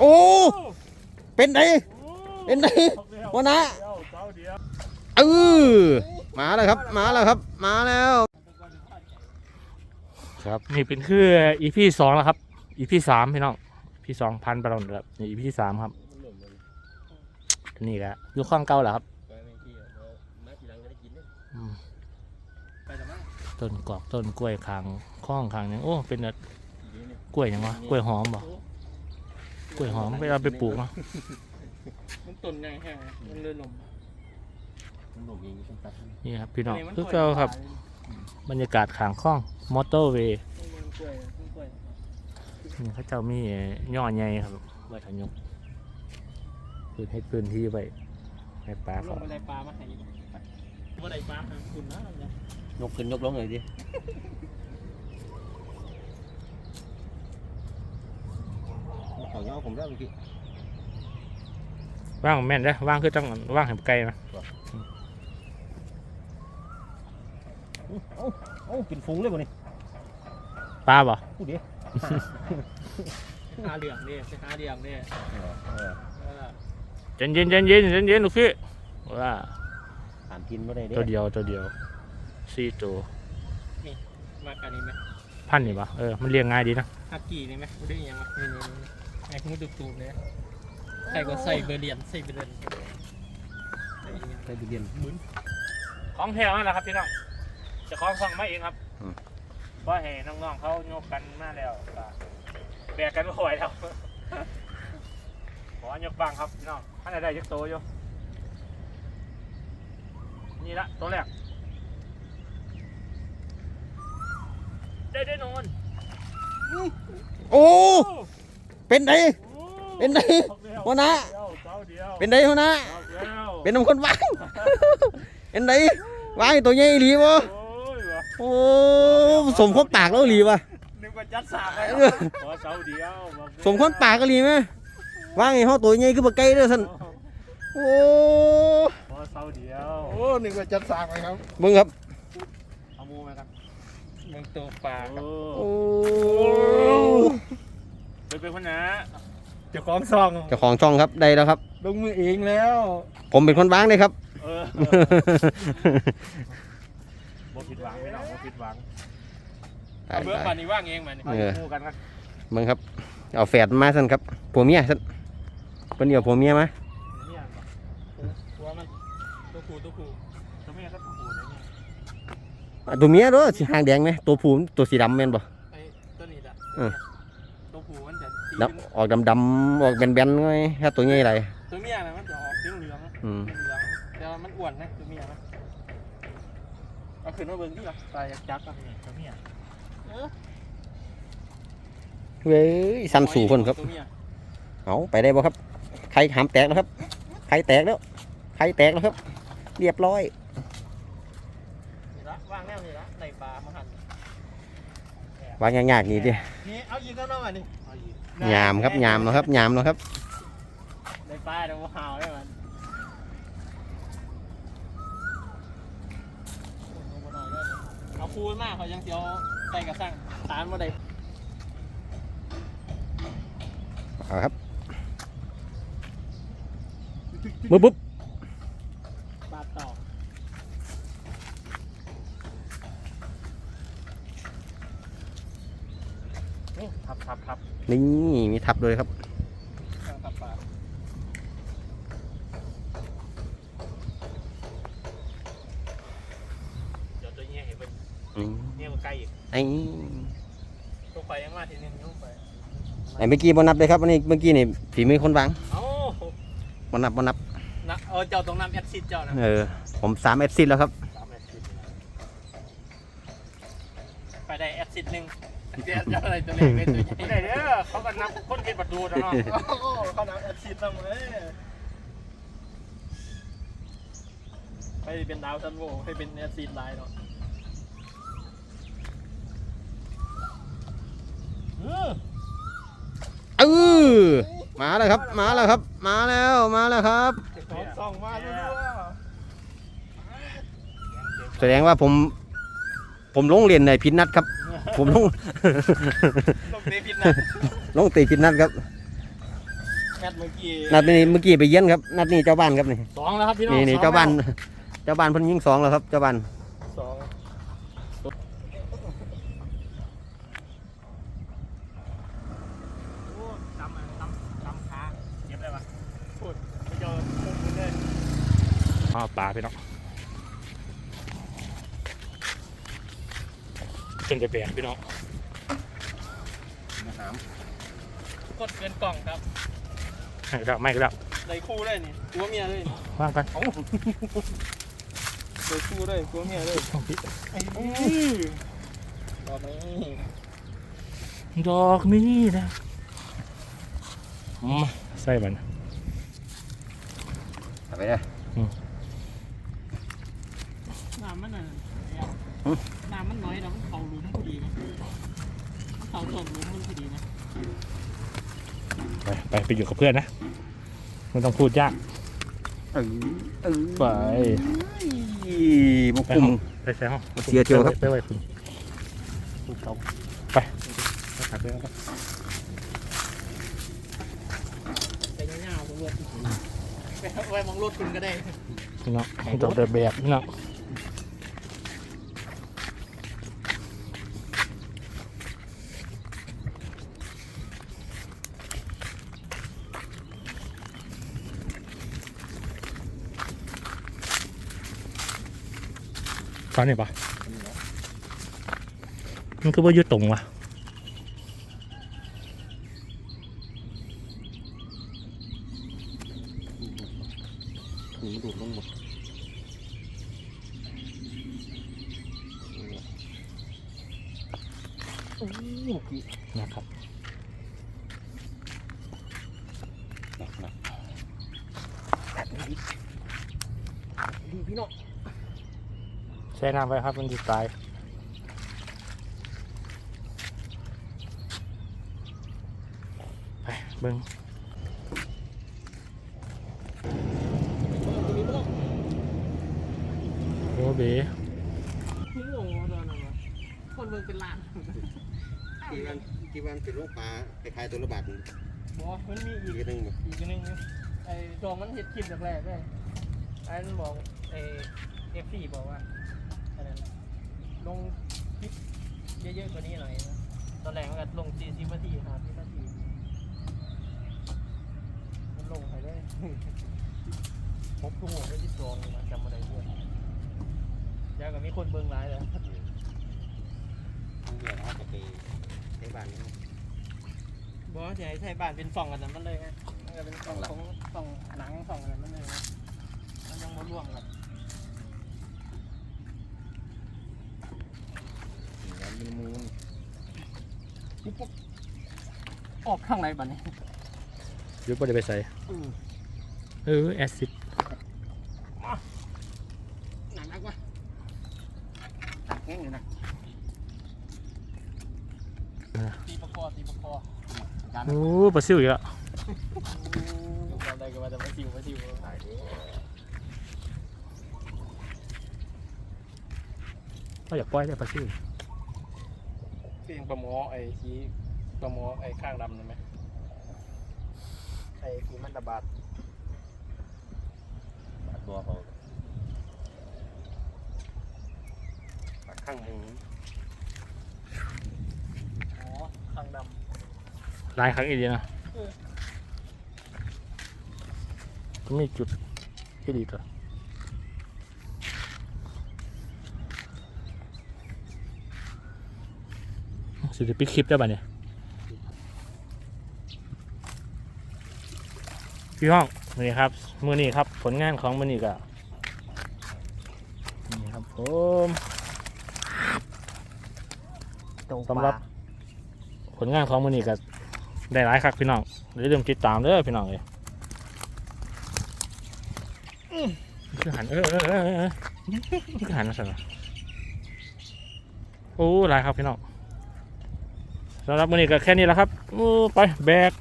โอ้ เป็นไงเป็นไงวะนะเออมาแล้วครับ มาแล้วครับ มาแล้ว ครับนี่เป็นคือ EP สองแล้วครับ EP สามพี่น้อง EP สองพันไปแล้วครับนี่ EP สามครับนี่แหละอยู่ข้างเก่าแหละครับต้นกอกต้นกล้วยคางข้องคางยังโอ้เป็นกล้วยยังวะกล้วยหอมบ่ กล้วยหอมไปเอาไปปลูกเนาะมันต้นใหญ่แห้งมันเลยลมนี่ครับพี่น้องคือเก่าครับ บรรยากาศขางข้องมอเตอร์เวย์มันกล้วยมันกล้วยนี่เขาเจ้ามีย่อใหญ่ครับไว้ทำยกพื้นให้พื้นที่ไว้ให้ปลาลเขางไปได้ปลามาให้ว่าได้ปลาหางคุณนะเนี่ยยกขึ้นยกลงเลยดิ เขาเงาผมได้เมื่อกี้ว่างแม่นได้อว่างคือต้องว่างให้ไกลนะโอ้กินฟุ้งเลยบ่นี่ปลาบ่พูดดิหาเหลืองเนี่ยหาเหลืองเนี่ยเย็นเย็นเย็นเย็นเย็นเย็นลูกพี่ว่าถามกินบ่ได้เด้ตัวเดียวตัวเดียวสี่ตัวมากันนี้ไหมพันนี่ปะเออมันเลี้ยงง่ายดีนะฮักกี้นี่ไหมได้ยังไงนี่นี่ ไอ้หูดุตูดเนี่ยใส่ก็ใส่เบอร์เลียนใส่เบอร์เลียนใส่เดียนของแถวนั่นแหละครับพี่น้องจะคล้องฟังมาเองครับเพราะเห็นน้องๆเขาโยกกันมาแล้วก็แบกกันไม่ไหวแล้วขอยกบังครับพี่น้องท่านใดได้ยักโตอยู่นี่ละตัวแรกได้ได้นอนโอ้ เป็นไงเป็นไงวะนะเป็นไงวะนะเป็นน้ำคนวางเป็นไงวางไอ้ตัวใหญ่อีหลีบ่โอ้สมคนปากแล้วอีหลีวะนึกว่าจัดสากไปขอเสาเดียวบอกเลยสมคนปากก็อีหลีไหมวางไอ้ห้อตัวใหญ่คือปลาไก่เด้อท่านโอ้ขอเสาเดียวโอ้นึกว่าจัดสากไปครับมึงครับเอามูไหมครับมึงตัวปลาครับโอ้ โอ้ เป็นเป็นคนนะ เจ้าของซองเจ้าของช่องครับได้แล้วครับ ลงมือเองแล้ว ผมเป็นคนวางเลยครับ เออบ่ผิดหวังไม่หรอกบ่ผิดหวังตายเบื่อตาย ป่านนี้ว่างเองมันเอาเออ คู่กันครับมึงครับ เอาแฝดมาสั่นครับผัวเมียสั่นเป็นเดียวผัวเมียมาเนี่ยก่อนตัวมันตัวคูตัวคูตัวแม่ก็ตัวผู้เลยเนี่ยอะตัวเมียเด้อสีหางแดงไหมตัวผู้ตัวสีดำแม่นบ่ไอ้ตัวนี้ละเออตัวคูมันจะตี ดำออกดำๆออกแบนๆไงถ้าตัวใหญ่ไรตัวเมียนะมันจะออกเหลืองเหลืองอืมเหลืองแต่ว่ามันอ้วนนะตัวเมียนะเอาขึ้นมาเบิ่งที่ละตายอยากจักอะตัวเมียเออเว้ยสันสู่คนครับตัวเมียเอาไปได้บ่ครับไข่หามแตกแล้วครับไข่แตกแล้วไข่แตกแล้วครับ เรียบร้อยนี่ละว่างแนวนี่ละในปลามาหันวางยากๆนี่ดินี่เอายิงก็น้องอันนี้เอาอีก ยามครับยามแล้วครับยามแล้วครับในปลาเดี๋ยวหาวได้มันเอาคูณมากเขายังเสียวใส่กระสังตามมาได้เอาครับมือปุ๊บปลาต่อนี่ ทับทับทับนี่มีทับเลยครับกลางตับปลาเดี๋ยวตัวเนี้ยเห็นเป็นนี่เนี่ยมันใกล้อีกไอ้ตัวไปยังมาทีนึงยุ่งไปไอ้เมื่อกี้บนับเลยครับอันนี้เมื่อกี้นี่ฝีมือคนวางเอ้าบนับบนับนะเออเจ้าตรงน้ำแอดซิดเจ้านะเออผมสามเอฟซีแล้วครับสามนาทีไปได้แอดซิดหนึ่ง เจ้าเจ้าอะไรตัวเล็กเป็นตัวใหญ่ไม่ได้เด้อเขาก็นับคนกินประตูนะเนาะเขาน้ำแอดซิดต้องเลยไปเป็นดาวซันโวให้เป็นแอดซิดไลน์เนาะเออมาแล้วครับ มาแล้วครับ มาแล้วมาแล้วครับสองมาด้วยแสดงว่าผม ผมลงเรียนในพินนัดครับ ผมลงต้องเตะพิษนะลงตีพินนัดครับงัดเมื่อกี้นัดนี้เมื่อกี้ไปเยี่ยนครับ นัดนี้เจ้าบ้านครับนี่ สองแล้วครับพี่น้องนี่นี่สองเจ้าบ้านแล้วเจ้าบ้านเพิ่นยิงสองแล้วครับ เจ้าบ้าน สองโอ้จำอะจำจำขาเก็บได้ปะพูดไม่เจอมุมมึงเลย อ้าวปลาพี่น้อง เป็นจะแบกพี่น้องกดเกินกล่องครับไม่ก็ได้ไม่ก็ได้ได้คู่เลยนี่ตัวเมียเลยนี่ว่างกันได้คู่เลยตัวเมียเลยต้องพี่ไอ้ตอนนี้ดอกนี้นะอืมใส่มันไปเลยน้ำมันน่ะหึ น้ำมันน้อยแล้วมันเข่าหลุมพอดีนะมันเข่าส่วนหลุมมันพอดีนะไปไปไปอยู่กับเพื่อนนะไม่ต้องพูดยากเออเออไปบุกคุมไปใส่ห้องเสียเที่ยวครับ ไปไว้คุณคุณเขาไปไปหาเพื่อนกันไปเงาๆผมรถไปไว้มองรถคุณก็ได้ พี่น้องดอกเดือแบบพี่น้อง ฟันนี่ปะมันคือว่ายืดตรงวะนี่มันดูดลงหมดนะครับหนักหนักดีพี่น้อง ใช้น้ำไปครับมันจะตายไปเบิ้งโอ้เบพี่งงว่าตอนนั้นวะคนเมืองเป็นล้านกี่วันกี่วันเป็นโรคปลาคล้ายๆตัวระบาดอีกบอกมันมีอีกทีนึงบ่อีกอันหนึงไอ้จองมันเห็ดคลิปแรกๆเลยไอ้นั่นบอกไอ้เอฟซีบอกว่าอะไรนะ ลงคลิปเยอะๆกว่านี้หน่อยนะตอนแรกมันก็ลงสี่สิบนาทีห้าสิบนาทีมันลงไปเลยพบทุกหัวได้ที่จองนะจำมาได้ด้วยยากกับมีคนเบิ่งร้ายเลยทั้งเดือนเขาจะไปในบ้านนี่บอกว่าจะให้ใช้บ้านเป็นฟ่องกันนั้นมันเลยไงมันก็เป็นฟ่องของฟ่องหนังฟ่องอะไรมันเลยนะมันยังมาร่วมกัน แล้วมีมูลออกข้างในบ้านนี้ยุบบ่ได้ไปใส่อืมเออแอซิดหนักนักวะตักแห้งเลยนะตีประคอตีประคอโอ้ปลาซิวอีกแล้วอะไรก็ว่าจะมาซิวมาซิวก็อยากปล่อยได้ปลาซิว เพียงปลาหมอไอ้ชี้ปลาหมอไอ้ข้างดำนั่นไหมไอ้คือมันระบาดบาดตัวเขาตักข้างหนึ่งอ๋อข้างดหลายครั้งอีกดีนะก็มีจุดที่ดีตัว สิจะปิดคลิปได้ป่ะเนี่ยพี่ห้องนี่ครับ มือนี้ครับ ผลงานของมือนี้ก็นี่ครับผมำสำหรับ ผลงานของมือนี้ก็ได้หลายครับพี่น้องอย่าลืมติดตามเด้อพี่น้องเลยคือหันเออเออเออเออคือหันนะสิโอ้หลายครับพี่น้อง สำหรับมือนี้ก็แค่นี้แหละครับไปแบก